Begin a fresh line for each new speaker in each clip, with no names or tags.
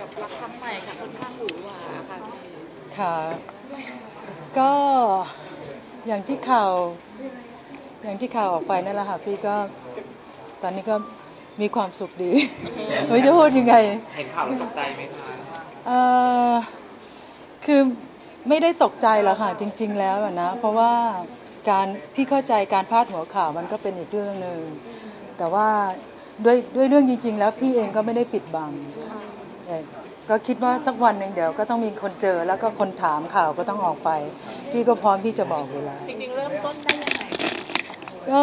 กับรักครั้งใหม่ค่ะค่อนข้างหวือหวาค่ะพี่
ค่ะ ก็อย่างที่ข่าวอย่างที่ข่าวออกไปนั่นแหละค่ะพี่ก็ตอนนี้ก็มีความสุขดี ไม่รู้จะพูดยังไง
เห็นข่าวแล้วตกใจไหมคะ
เอ่อคือไม่ได้ตกใจหรอกค่ะจริง ๆ แล้วอะนะ เพราะว่าการพี่เข้าใจการพาดหัวข่าวมันก็เป็นอีกเรื่องหนึ่งแต่ว่าด้วยด้วยเรื่องจริง ๆ แล้วพี่เองก็ไม่ได้ปิดบังแต่ ก็คิดว่าสักวันหนึ่งเดี๋ยวก็ต้องมีคนเจอแล้วก็คนถามข่าวก็ต้องออกไปพี่ก็พร้อมที่จะบอกอยู่แล้ว
จริงๆเริ่มต้นได้ยังไง
เอ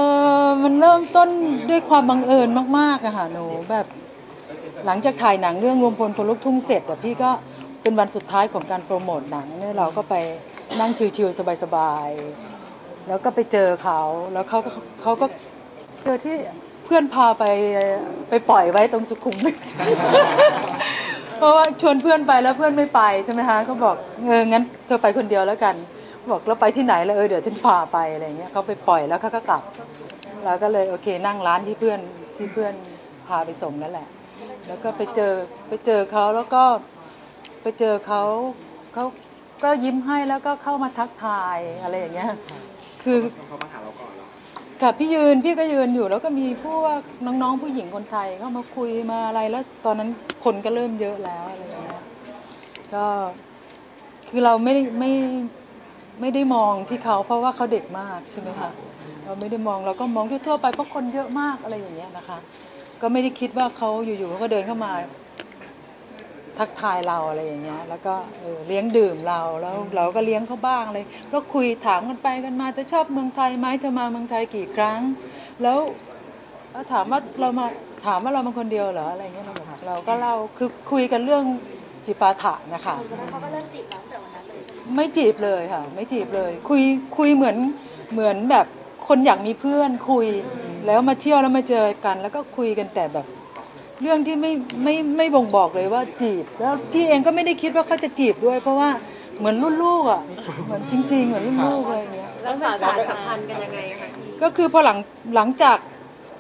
อมันเริ่มต้นด้วยความบังเอิญมากๆอะค่ะหนูแบบหลังจากถ่ายหนังเรื่องรวมพลคนลุกทุ่งเสร็จอะพี่ก็เป็นวันสุดท้ายของการโปรโมทหนังเนี่ยเราก็ไปนั่งชิวๆสบายๆแล้วก็ไปเจอเขาแล้วเขาก็เขาก็เจอที่เพื่อนพาไปไปปล่อยไว้ตรงสุขุมวิท เพราะว่าชวนเพื่อนไปแล้วเพื่อนไม่ไปใช่ไหมคะก็บอกเอองั้นเธอไปคนเดียวแล้วกัน บอกแล้วไปที่ไหนแล้วเออเดี๋ยวฉันพาไปอะไรเงี้ยเขาไปปล่อยแล้วเขาก็กลับเราก็เลยโอเคนั่งร้านที่เพื่อนที่เพื่อนพาไปส่งนั่นแหละ แล้วก็ไปเจอไปเจอเขาแล้วก็ไปเจอเขาเขาก็ยิ้มให้แล้วก็เข้ามาทักทายอะไรอย่างเงี้ยคือ
เขามาหาเรา ก่อนเหรอ
กับพี่ยืนพี่ก็ยืนอยู่แล้วก็มีพวกน้องๆผู้หญิงคนไทยเข้ามาคุยมาอะไรแล้วตอนนั้นคนก็เริ่มเยอะแล้วอะไรอย่างเงี้ยก็คือเราไม่ได้ไม่ไม่ได้มองที่เขาเพราะว่าเขาเด็กมากใช่ไหมคะเราไม่ได้มองเราก็มองทั่วๆไปเพราะคนเยอะมากอะไรอย่างเงี้ยนะคะ ก็ไม่ได้คิดว่าเขาอยู่ๆเขาก็เดินเข้ามา ทักทายเราอะไรอย่างเงี้ย แล้วก็เออเลี้ยงดื่มเราแล้วเราก็เลี้ยงเขาบ้างเลย ก็คุยถามกันไปกันมาจะชอบเมืองไทยไหมเธอมาเมืองไทยกี่ครั้ง แล้วแล้วถามว่าเรามาถามว่าเรามาคนเดียวเหรออะไรเงี้ยเราบอกเราก็เล่าคือคุยกันเรื่องจิปาถะนะคะ
เขาก็เริ่มจีบเราตั้งแต่วันนั้นเลยใช่ไหม
ไม่จีบเลยค่ะ ไม่จีบเลย คุยคุยเหมือนเหมือนแบบคนอยากมีเพื่อนคุยแล้วมาเที่ยวแล้วมาเจอกัน แล้วก็คุยกันแต่แบบ เรื่องที่ไม่ไม่ไม่บ่งบอกเลยว่าจีบ แล้วพี่เองก็ไม่ได้คิดว่าเขาจะจีบด้วย เพราะว่าเหมือนรุ่นลูกอะเหมือนจริง ๆ เหมือนรุ่นลูกอะไรอย่างเงี้ย
แล้วสารสารสัมพันธ์กันยังไงอะคะพี่
ก็คือพอหลังหลังจาก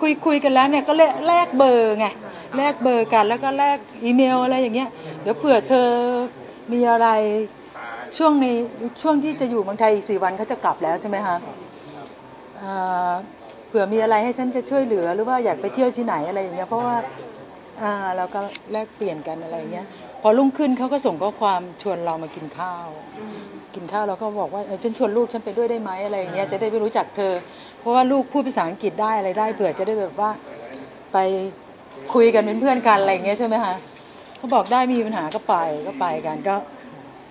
คุยคุยกันแล้วเนี่ยก็แลกแลกเบอร์ไงแลกเบอร์กันแล้วก็แลกอีเมลอะไรอย่างเงี้ยเดี๋ยวเผื่อเธอมีอะไรช่วงในช่วงที่จะอยู่เมืองไทยอีกสี่วันเขาจะกลับแล้วใช่ไหมคะอ่าเผื่อมีอะไรให้ฉันจะช่วยเหลือหรือว่าอยากไปเที่ยวที่ไหนอะไรอย่างเงี้ยเพราะว่า อ่าเราก็แลกเปลี่ยนกันอะไรอย่างเงี้ยพอรุ่งขึ้นเขาก็ส่งข้อความชวนเรามากินข้าว กินข้าวเราก็บอกว่าเออฉันชวนลูกฉันไปด้วยได้ไหมอะไรอย่างเงี้ยจะได้ไปรู้จักเธอ เพราะว่าลูกพูดภาษาอังกฤษได้อะไรได้เผื่อจะได้แบบว่าไปคุยกันเป็นเพื่อนกันอะไรอย่างเงี้ยใช่ไหมคะเขาบอกได้ไมมีปัญหาก็ไปก็ไปกันก็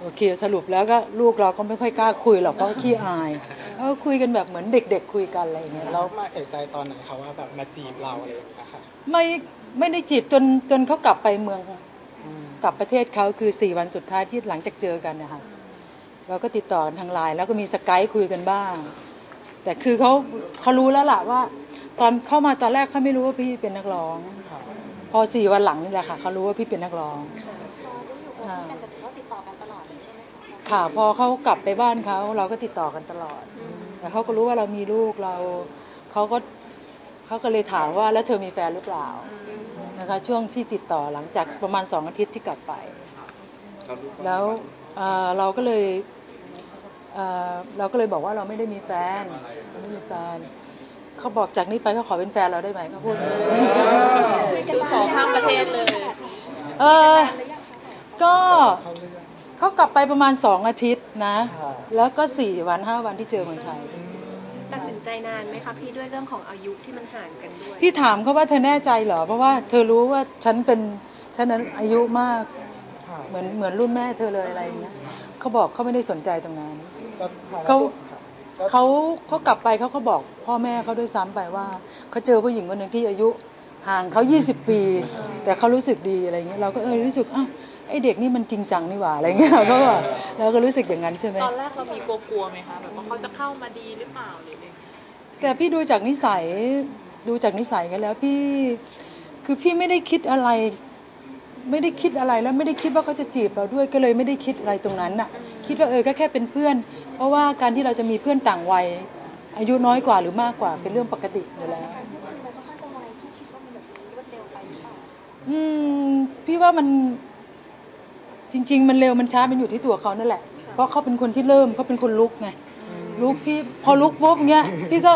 โอเคสรุปแล้วก็ลูกเราก็ไม่ค่อยกล้าคุยหรอกเพราะว่าขี้อายเออคุยกันแบบเหมือนเด็ก ๆ คุยกันอะไรอย่างเงี้ย
แล้วมาเอกใจตอนไหนคะว่าแบบมาจีบเราอะไรอย่างเงี้ยค่ะ
ไม่ ไม่ได้จีบจนจนเขากลับไปเมืองกลับประเทศเขาคือสี่วันสุดท้ายที่หลังจากเจอกันนะคะเราก็ติดต่อกันทางไลน์แล้วก็มีสกายคุยกันบ้าง แต่คือเขาเขารู้แล้วล่ะว่า ตอนเข้ามาตอนแรกเขาไม่รู้ว่าพี่เป็นนักร้อง พอสี่วันหลังนี่แหละค่ะเขารู้ว่าพี่เป็นนักร้อง
พอรู้อยู่กันแต่ถือว่าติดต่อกันตลอดเลยใช่ไหมคะ
ค่ะพอเขากลับไปบ้านเขาเราก็ติดต่อกันตลอด แต่เขาก็รู้ว่าเรามีลูกเราเขาก็เขาก็เลยถามว่าแล้วเธอมีแฟนหรือเปล่า นะคะช่วงที่ติดต่อหลังจากประมาณสองอาทิตย์ที่กลับไป
เรารู้
แล้วเอ่อเราก็เลยเอ่อเราก็เลยบอกว่าเราไม่ได้มีแฟนเราไม่มีแฟนเขาบอกจากนี้ไปเขาขอเป็นแฟนเราได้ไหมเขาพูดอย่างนี้
คือขอข้ามประเทศเลย
เออก็เขากลับไปประมาณสองอาทิตย์นะ แล้วก็สี่วันห้าวันที่เจอเมืองไทย
ตัดสินใจนานไหมคะพี่ด้วยเรื่องของอายุที่มันห่างกันด้วย
พี่ถามเขาว่าเธอแน่ใจเหรอ เพราะว่าเธอรู้ว่าฉันเป็นฉันนั้นอายุมากเหมือนเหมือนรุ่นแม่เธอเลยอะไรอย่างเงี้ยเขาบอกเขาไม่ได้สนใจตรงนั้นเขาเขาเขากลับไปเขาก็บอกพ่อแม่เขาด้วยซ้ำไปว่าเขาเจอผู้หญิงคนหนึ่งที่อายุห่างเขา 20 ปี แต่เขารู้สึกดีอะไรเงี้ยเราก็เออรู้สึกอ้าว ไอเด็กนี่มันจริงจังนี่หว่าอะไรเงี้ยเราก็ว่าเราก็รู้สึกอย่างนั้นใช่ไหม
ตอนแรกเรามีกลัวๆไหมคะแบบว่าเขาจะเข้ามาดีหรือเปล่าหรืออะไรอย่างเงี้ย
แต่พี่ดูจากนิสัยดูจากนิสัยกันแล้วพี่คือพี่ไม่ได้คิดอะไร ไม่ได้คิดอะไรแล้วไม่ได้คิดว่าเขาจะจีบเราด้วยก็เลยไม่ได้คิดอะไรตรงนั้นน่ะ คิดว่าเออก็แค่เป็นเพื่อน เพราะว่าการที่เราจะมีเพื่อนต่างวัย อายุน้อยกว่าหรือมากกว่าเป็นเรื่องปกติอยู่แล้ว
มันค่อนข้างจะไรอื
มพี่ว่ามัน จริง ๆ มันเร็วมันช้ามันอยู่ที่ตัวเขานั่นแหละ เพราะเขาเป็นคนที่เริ่มเขาเป็นคนลุกไงลุกพี่พอลุกปุ๊บเงี้ยพี่ก็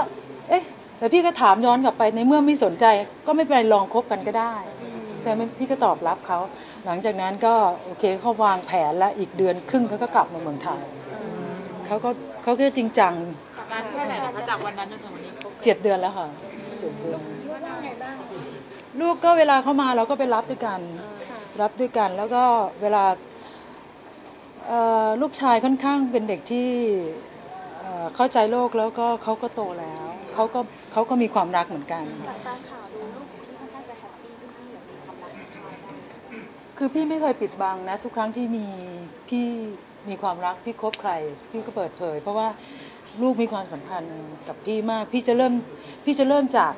เอ๊ะแต่พี่ก็ถามย้อนกลับไปในเมื่อไม่สนใจ ก็ไม่เป็นไรลองคบกันก็ได้ใช่ไหมพี่ก็ตอบรับเขา หลังจากนั้นก็โอเคเขาวางแผนแล้วอีกเดือนครึ่งเขาก็กลับมาเมืองไทยเขาก็เขาก็จริงจัง
นานแค่ไหนนะคะจากวันนั้นจนถึงวันนี้ครบ
เจ็ดเดือนแล้วค่ะเจ็ดเดือนลูกก็เวลาเขามาเราก็ไปรับด้วยกัน รับด้วยกัน แล้วก็เวลาเอ่อลูกชายค่อนข้างเป็นเด็กที่เอ่อเข้าใจโลกแล้วก็เขาก็โตแล้วเขาก็เขาก็มีความรักเหมือนกัน
จากตามข่าวดูลูกที่ค่อนข้างจะแฮปปี้ขึ้นที่แบบมีความรักของเขาได้
คือพี่ไม่เคยปิดบังนะ ทุกครั้งที่มีพี่มีความรักพี่คบใคร พี่ก็เปิดเผย เพราะว่าลูกมีความสัมพันธ์กับพี่มาก พี่จะเริ่มพี่จะเริ่มจาก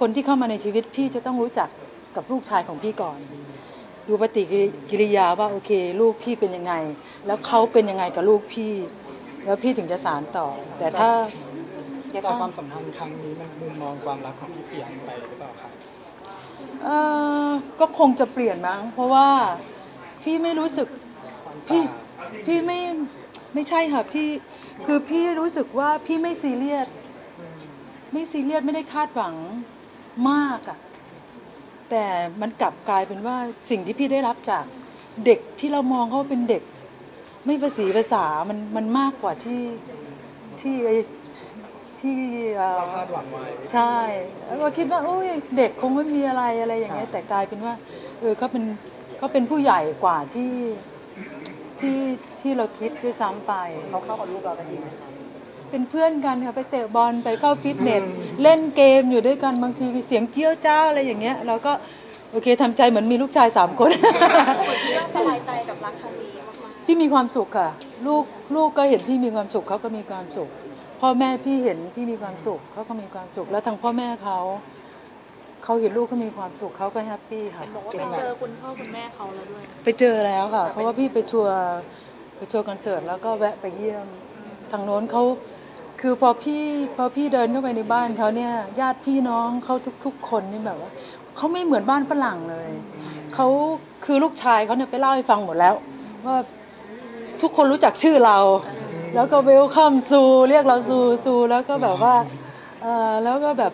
คนที่เข้ามาในชีวิต พี่จะต้องรู้จักกับลูกชายของพี่ก่อน ดูปฏิกิริยาว่าโอเค ลูกพี่เป็นยังไง แล้วเขาเป็นยังไงกับลูกพี่ แล้วพี่ถึงจะสารต่อ แต่ถ้า
จากความสัมพันธ์ครั้งนี้มันมุมมองความรักของพี่เปลี่ยนไปหรือเปล่าครับ
เอ่อก็คงจะเปลี่ยนมั้งเพราะว่าพี่ไม่รู้สึกพี่พี่ไม่ไม่ใช่ค่ะพี่คือพี่รู้สึกว่าพี่ไม่ซีเรียสไม่ซีเรียสไม่ได้คาดหวังมากอะ แต่มันกลับกลายเป็นว่าสิ่งที่พี่ได้รับจากเด็กที่เรามองเขาว่าเป็นเด็ก ไม่ภาษีภาษามันมันมากกว่าที่ที่ไอที่เอ่อ
เราคาดหวังไว้
ใช่แล้วก็คิดว่าโอ้ยเด็กคงไม่มีอะไรอะไรอย่างเงี้ยแต่กลายเป็นว่าเออเขาเป็นเขาเป็นผู้ใหญ่กว่าที่ที่ที่เราคิดด้วยซ้ำไป เขาเข้ากับลูกเรากันดี เป็นเพื่อนกันค่ะไปเตะบอลไปเข้าฟิตเนสเล่นเกมอยู่ด้วยกันบางทีเสียงเจี้ยวจ้าวอะไรอย่างเงี้ยเราก็โอเคทำใจเหมือนมีลูกชายสามคน
สบายใจกับรักครั้งนี้มาก
พี่มีความสุขค่ะ ลูกลูกก็เห็นพี่มีความสุขเขาก็มีความสุข พ่อแม่พี่เห็นพี่มีความสุขเขาก็มีความสุข แล้วทางพ่อแม่เขาเขาเห็นลูกเขามีความสุขเขาก็แฮปปี้ค่ะ
เห็นบอกว่าไปเจอคุณพ่อคุณแม่เขาแล้วด้วย
ไปเจอแล้วค่ะ เพราะว่าพี่ไปทัวร์ไปทัวร์คอนเสิร์ตแล้วก็แวะไปเยี่ยม ทางโน้นเขา คือพอพี่พอพี่เดินเข้าไปในบ้านเขาเนี่ยญาติพี่น้องเขาทุกๆ คนนี่แบบว่าเขาไม่เหมือนบ้านฝรั่งเลยเขาคือลูกชายเขาเนี่ยไปเล่าให้ฟังหมดแล้ว ว่าทุกคนรู้จักชื่อเรา แล้วก็เวลคัมซูเรียกเราซูซูแล้วก็แบบว่าเออแล้วก็แบบ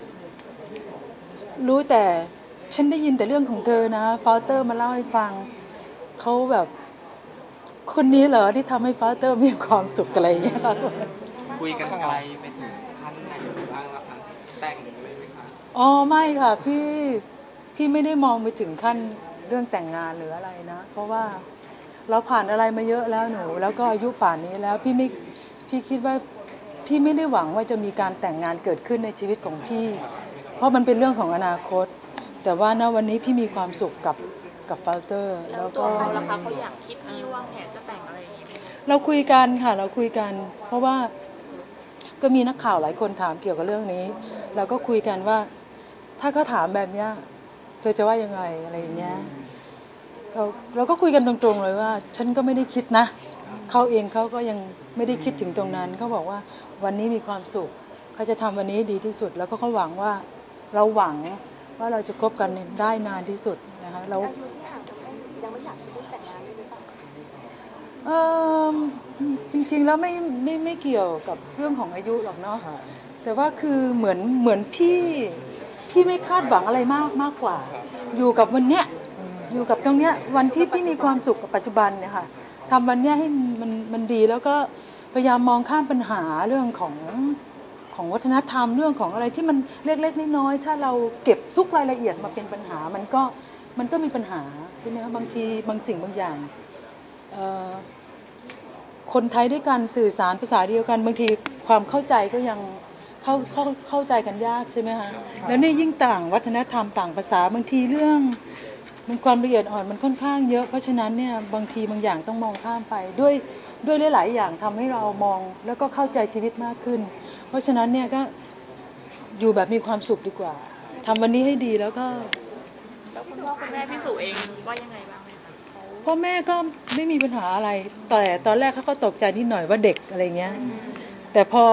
รู้แต่ฉันได้ยินแต่เรื่องของเธอนะฟาเตอร์มาเล่าให้ฟังเขาแบบ คนนี้เหรอที่ทำให้ฟาเตอร์มีความสุขอะไรอย่างเงี้ยค่ะ
คุยกันไกลไปถึงขั้นไหนบ้างแล้วคะแต่งเลยไหมคะ
อ๋อไม่ค่ะพี่พี่ไม่ได้มองไปถึงขั้นเรื่องแต่งงานหรืออะไรนะ เพราะว่าเราผ่านอะไรมาเยอะแล้วหนู แล้วก็อายุป่านนี้แล้วพี่ไม่พี่คิดว่าพี่ไม่ได้หวังว่าจะมีการแต่งงานเกิดขึ้นในชีวิตของพี่ เพราะมันเป็นเรื่องของอนาคต แต่ว่าณวันนี้พี่มีความสุขกับกับฟาเตอร์
แล้
แล้วว
ตัว
ก็
เขาล่ะคะเขาอยากคิดมีวางแผนจะแต่งอะไรอย่างงี้ไหมคะ
เราคุยกันค่ะเราคุยกัน เพราะว่า ก็มีนักข่าวหลายคนถามเกี่ยวกับเรื่องนี้ เราก็คุยกันว่า ถ้าเขาถามแบบเนี้ยเธอจะว่ายังไงอะไรอย่างเงี้ยเราเราก็คุยกันตรงๆเลยว่า ฉันก็ไม่ได้คิดนะเขาเองเขาก็ยังไม่ได้คิดถึงตรงนั้นเขาบอกว่าวันนี้มีความสุขเขาจะทำวันนี้ดีที่สุด แล้วก็เขาหวังว่าเราหวังว่าเราจะคบกันได้นานที่สุดนะคะเรา เอ่อจริงๆแล้วไม่ไม่ไม่เกี่ยวกับเรื่องของอายุหรอกเนาะแต่ว่าคือเหมือนเหมือนพี่พี่ไม่คาดหวังอะไรมากมากกว่า อยู่กับวันเนี้ยอยู่กับตรงเนี้ยวันที่พี่มีความสุขกับปัจจุบันเนี่ยค่ะทำวันเนี้ยให้มันมันดีแล้วก็พยายามมองข้ามปัญหาเรื่องของของวัฒนธรรมเรื่องของอะไรที่มันเล็กๆน้อยๆถ้าเราเก็บทุกรายละเอียดมาเป็นปัญหามันก็มันก็มีปัญหาใช่ไหมคะบางทีบางสิ่งบางอย่างเอ่อ คนไทยด้วยกันสื่อสารภาษาเดียวกันบางทีความเข้าใจก็ยังเข้าเข้าเข้าใจกันยากใช่ไหมคะแล้วนี่ยิ่งต่างวัฒนธรรมต่างภาษาบางทีเรื่อง มันความละเอียดอ่อนมันค่อนข้างเยอะเพราะฉะนั้นเนี่ยบางทีบางอย่างต้องมองข้ามไปด้วยด้วยหลาย ๆ อย่างทำให้เรามองแล้วก็เข้าใจชีวิตมากขึ้น เพราะฉะนั้นเนี่ยก็อยู่แบบมีความสุขดีกว่าทำวันนี้ให้ดีแล้วก็
แล้วคุณพ่อคุณแม่พี่สุเองว่ายังไงบ้างไหมคะเขา
พ่อแม่ก็ไม่มีปัญหาอะไร แต่ตอนแรกเขาก็ตกใจนิดหน่อยว่าเด็กอะไรเงี้ย แต่พอ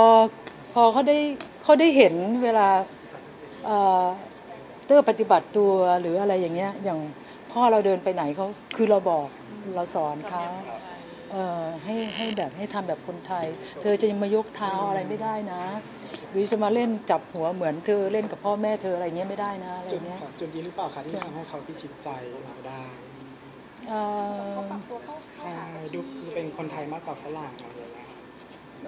พอเขาได้เขาได้เห็นเวลาเอ่อเตอร์ปฏิบัติตัวหรืออะไรอย่างเงี้ย อย่างพ่อเราเดินไปไหนเขาคือเราบอกเราสอนเขาเออให้ให้แบบให้ทำแบบคนไทย เธอจะมายกเท้าอะไรไม่ได้นะหรือจะมาเล่นจับหัวเหมือนเธอเล่นกับพ่อแม่เธออะไรเงี้ยไม่ได้นะอะไร
จุด
เงี้ย
ครับจุดนี้หรือเปล่าคะที่ทำให้เขาพิชิตใจเราได้
เอ่อ
ปรับตัวเข้าเข้า
ใช่
หากัน
ดูเป็นคนไทยมากกว่าฝรั่งอะไรอย่างเงี้ยครับ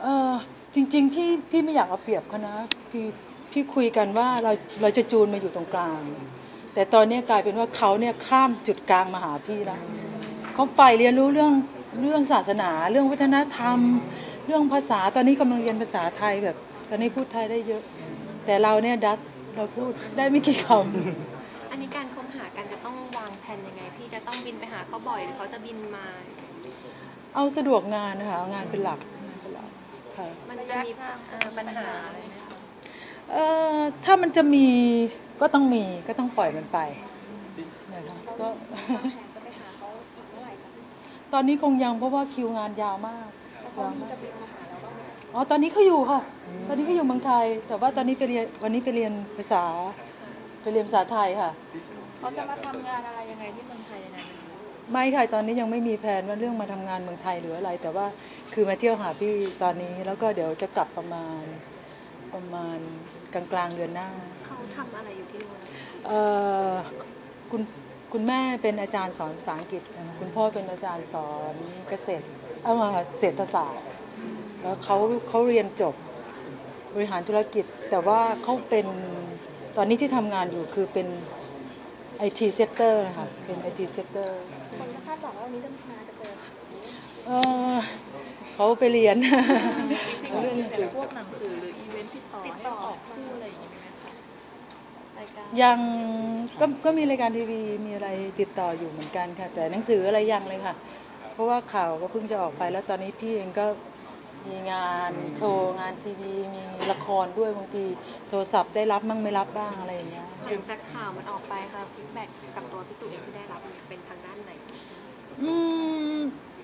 เออจริง ๆ พี่พี่ไม่อยากเอาเปรียบเขานะพี่พี่คุยกันว่าเราเราจะจูนมาอยู่ตรงกลาง แต่ตอนนี้กลายเป็นว่าเขาเนี่ยข้ามจุดกลางมาหาพี่แล้วเขาใฝ่เรียนรู้เรื่องเรื่องศาสนา เรื่องวัฒนธรรม เรื่องภาษาตอนนี้กำลังเรียนภาษาไทยแบบ ตอนนี้พูดไทยได้เยอะ แต่เราเนี่ยดัชเราพูดได้ไม่กี่ค
อั บินไปหาเขาบ่อยหรือเขาจะบินมาำ
เอาสะดวกงานนะคะเอางานเป็นหลักงานเป็นหลักค่ะ
มันจะมีเอ่อปัญหาอะไรไหมคะ
เอ่อถ้ามันจะมีก็ต้องมีก็ต้องปล่อยมันไปนะคะก็
แผนจะไปหาเขาอีกเมื่อไหร่คะ
ตอนนี้คงยังเพราะว่าคิวงานยาวมาก
แล้วเขา
ยาว
มี
มาก
จะบินมาหาเราบ้างไหมคะ
อ๋อ ตอนนี้เขาอยู่ค่ะ ตอนนี้เขาอยู่เมืองไทย แต่ว่าตอนนี้ไปเรียน วันนี้ไปเรียนภาษา ไปเรียนภาษาไทยค่ะ
เขาจะมาทำงานอะไรยังไงที่เมืองไทยยังไงไหมคะ
ไม่ค่ะตอนนี้ยังไม่มีแผนว่าเรื่องมาทำงานเมืองไทยหรืออะไร แต่ว่าคือมาเที่ยวหาพี่ตอนนี้แล้วก็เดี๋ยวจะกลับประมาณประมาณกลางกลางๆเดือนหน้า
เขาทำอะไรอยู่ที่นู่น
เอ่อคุณคุณแม่เป็นอาจารย์สอนภาษาอังกฤษนะคะคุณพ่อเป็นอาจารย์สอนเกษตรเอามาเศรษฐศาสตร์ แล้วเขาเขาเรียนจบบริหารธุรกิจ แต่ว่าเขาเป็น ตอนนี้ที่ทำงานอยู่คือเป็น IT sector นะคะเป็น IT sector
คนก็คาดหวังว่าวันนี้จะมาจะเจอค่ะ
เอ่อเขาไปเรียน
จริงๆมีแต่พวกหนังสือหรืออีเวนต์ที่ต่อให้ออกคู่อะไรอย่างนี้ไหมคะรายการ
ยังก็ก็มีรายการทีวีมีอะไรติดต่ออยู่เหมือนกันค่ะ แต่หนังสืออะไรยังเลยค่ะ เพราะว่าข่าวก็เพิ่งจะออกไปแล้วตอนนี้พี่เองก็ มีงานโชว์งานทีวี มีละครด้วยบางทีโทรศัพท์ได้รับมั่งไม่รับบ้างอะไรอย่างเงี้ย
หลังจากข่าวมันออกไปค่ะฟีดแบ็กกับตัวพี่ตู่เองที่ได้รับเนี่ยเป็นทางด้านไหน
อืม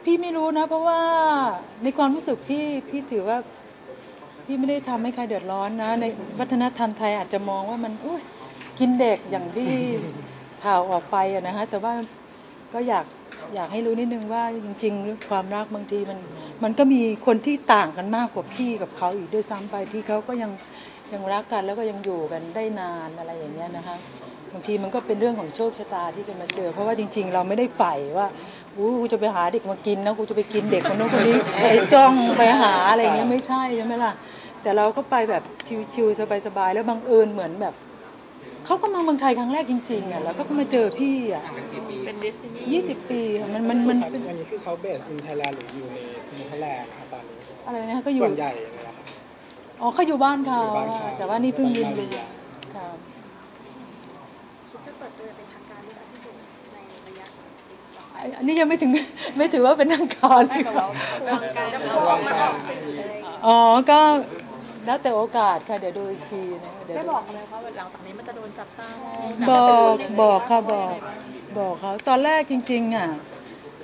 พี่ไม่รู้นะ เพราะว่าในความรู้สึกพี่พี่ถือว่า พี่ไม่ได้ทำให้ใครเดือดร้อนนะ ในวัฒนธรรมไทยอาจจะมองว่ามันอุ๊ยกินเด็กอย่างที่ข่าวออกไปอะนะคะแต่ว่าก็อยาก อยากให้รู้นิดนึงว่าจริงๆเรื่องความรักบางทีมันมันก็มีคนที่ต่างกันมากกว่าพี่กับเขาอีกด้วยซ้ำไปที่เขาก็ยังยังรักกันแล้วก็ยังอยู่กันได้นานอะไรอย่างเงี้ยนะคะบางทีมันก็เป็นเรื่องของโชคชะตาที่จะมาเจอ เพราะว่าจริง ๆ เราไม่ได้ใฝ่ว่าอู้กูจะไปหาเด็กมากินนะกูจะไปกินเด็กคนนู้นคนนี้ไปจ้องไปหาอะไรเงี้ยไม่ใช่ใช่ไหมล่ะแต่เราก็ไปแบบชิวๆสบายๆแล้วบังเอิญเหมือนแบบเขาก็มาเมืองไทยครั้งแรกจริงๆอะแล้วก็มาเจอพี่อะ
ห่างกันกี่ปี
เป็นเดสตินี
ยี่สิบปีค่ะมันมันมัน
ครับ
เป็น
วันนี้คือเขาเบสอินไทยแลนด์หรืออยู่ในเนเธอร์แลนด์นะครับตอนนี้
อะไรนะก็อยู่
ส่วนใหญ่เลยนะครับ
อ๋อเขาอยู่บ้านเขา
อยู่บ้านเขา
แต่ว่านี่เพิ่ง
ตอน
ยิน
มาเรี
ดี
ย
ค่ะ
คิดจะเปิดตัวเป็นทางการด้วยค่ะพี่ตู่ในระยะอีกสอง
อันอันนี้ยังไม่ถึงไม่ถือว่าเป็นทางการ
ให้กับเรา
วางการ
วางการ
อ๋อก็แล้วแต่โอกาสค่ะเดี๋ยวดูอีกทีนะเดี๋ยว
ได้
ดู
บอกเลยว่าหลังจากนี้มันจะโดนจับตามอง
บอกบอกค่ะบอก บอกเขาตอนแรกจริง ๆ อะ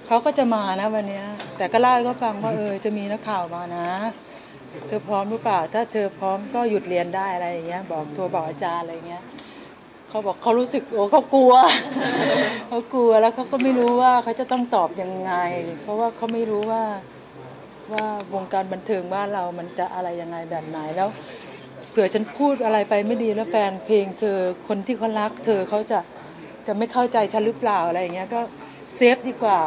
เขาก็จะมานะวันเนี้ย แต่ก็เล่าให้เขาฟังว่าเออจะมีนักข่าวมานะ เธอพร้อมหรือเปล่า ถ้าเธอพร้อมก็หยุดเรียนได้อะไรอย่างเงี้ย บอกโทรบอกอาจารย์อะไรเงี้ยเขาบอกเขารู้สึกโอ้เขากลัวเขากลัวแล้วเขาก็ไม่รู้ว่าเขาจะต้องตอบยังไง เพราะว่าเขาไม่รู้ว่าว่าวงการบันเทิงบ้านเรามันจะอะไรยังไงแบบไหนแล้วเผื่อฉันพูดอะไรไปไม่ดีแล้วแฟนเพลงเธอคนที่เขารักเธอเขาจะ จะไม่เข้าใจฉันหรือเปล่าอะไรอย่างเงี้ยก็เซฟดีกว่า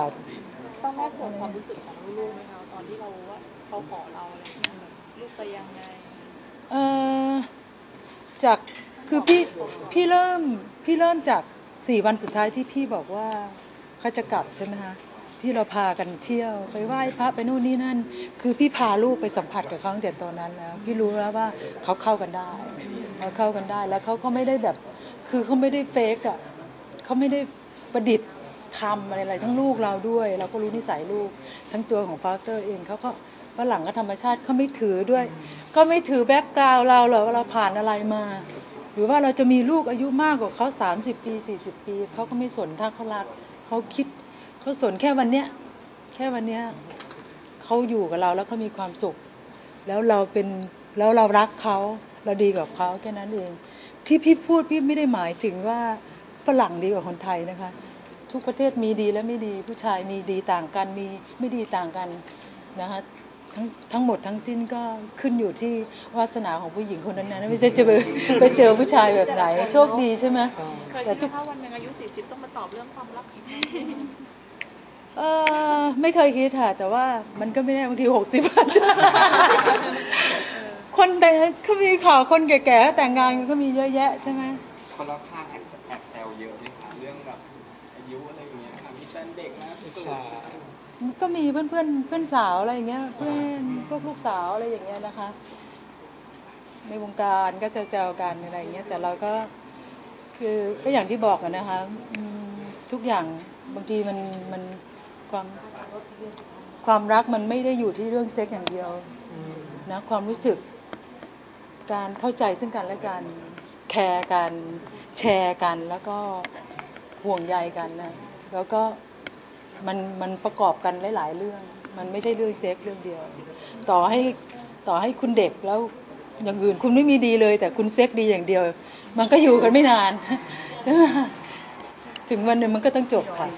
ต้องแลกเปลี่ยนความรู้สึกของลูกๆไหมคะตอนที่เรารู้ว่าเขาขอเราอะไรอย่างเงี้ยแบบลูกจะยังไง
เออจากคือพี่พี่เริ่มพี่เริ่มจากสี่วันสุดท้ายที่พี่บอกว่าเขาจะกลับใช่ไหมคะที่เราพากันเที่ยวไปไหว้พระไปนู่นนี่นั่น คือพี่พาลูกไปสัมผัสกับเขาตั้งแต่ตอนนั้นแล้วพี่รู้แล้วว่าเขาเข้ากันได้เขาเข้ากันได้แล้วเขาก็ไม่ได้แบบ คือเขาไม่ได้เฟกอะ เขาไม่ได้ประดิษฐ์ทำอะไรๆทั้งลูกเราด้วย เราก็รู้นิสัยลูก ทั้งตัวของฟาสเตอร์เองเขาก็ฝรั่งก็ธรรมชาติเขาไม่ถือด้วย ก็ไม่ถือแบ็กกราวเราหรอกว่าเราผ่านอะไรมา หรือว่าเราจะมีลูกอายุมากกว่าเขา 30 ปี 40 ปี เขาก็ไม่สนถ้าเขารักเขาคิดเขาสนแค่วันเนี้ยแค่วันเนี้ยเขาอยู่กับเราแล้วเขามีความสุข แล้วเราเป็นแล้วเรารักเขาเราดีกับเขาแค่นั้นเอง ที่พี่พูดพี่ไม่ได้หมายถึงว่า ฝรั่งดีกว่าคนไทยนะคะ ทุกประเทศมีดีและไม่ดี ผู้ชายมีดีต่างกันมีไม่ดีต่างกันนะคะทั้งทั้งหมดทั้งสิ้นก็ขึ้นอยู่ที่วาสนาของผู้หญิงคนนั้นนะไม่ใช่จะไปไปเจอผู้ชายแบบไหน โชคดีใช่ไหม
เคย
แต่
คิด
ทุ
ไห
ก
มว่าวันหนึ่งอายุ40ต้องมาตอบเรื่องความรักอีกไหม
เออไม่เคยคิดค่ะ แต่ว่ามันก็ไม่แน่บางทีหกสิบอาจจะคนแต่ก็มีข่าวคนแก่ๆแต่งงานก็มีเยอะแยะใช่ไหม
คนรอบข้าง ก็
มีเพื่อนเพื่อนเพื่อนสาวอะไรอย่างเงี้ย เพื่อนพวกลูกสาวอะไรอย่างเงี้ยนะคะ ในวงการก็จะแซวกันอะไรอย่างเงี้ยแต่เราก็คือก็อย่างที่บอกกันนะคะทุกอย่างบางทีมันมันความความรักมันไม่ได้อยู่ที่เรื่องเซ็กอย่างเดียวนะความรู้สึก การเข้าใจซึ่งกันและกันแคร์กันแชร์กันแล้วก็ห่วงใยกันนะแล้วก็ มันมันประกอบกันหลาย ๆ เรื่อง มันไม่ใช่เรื่องเซ็กเรื่องเดียว ต่อให้ต่อให้คุณเด็กแล้วอย่างอื่นคุณไม่มีดีเลย แต่คุณเซ็กดีอย่างเดียว มันก็อยู่กันไม่นาน ถึงวันหนึ่งมันก็ต้องจบค่ะ